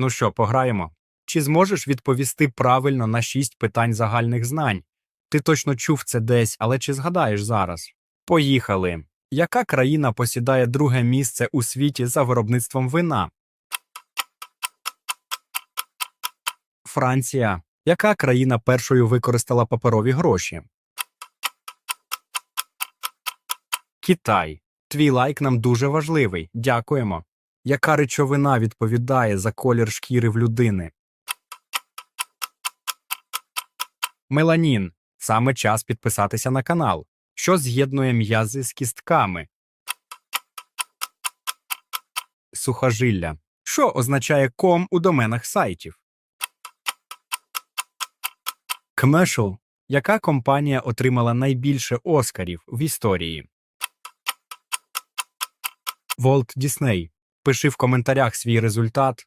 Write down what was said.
Ну що, пограємо? Чи зможеш відповісти правильно на шість питань загальних знань? Ти точно чув це десь, але чи згадаєш зараз? Поїхали. Яка країна посідає друге місце у світі за виробництвом вина? Франція. Яка країна першою використала паперові гроші? Китай. Твій лайк нам дуже важливий. Дякуємо. Яка речовина відповідає за колір шкіри в людини? Меланін. Саме час підписатися на канал. Що з'єднує м'язи з кістками? Сухожилля. Що означає ком у доменах сайтів? Commercial. Яка компанія отримала найбільше Оскарів в історії? Волт Дісней. Пиши в коментарях свій результат.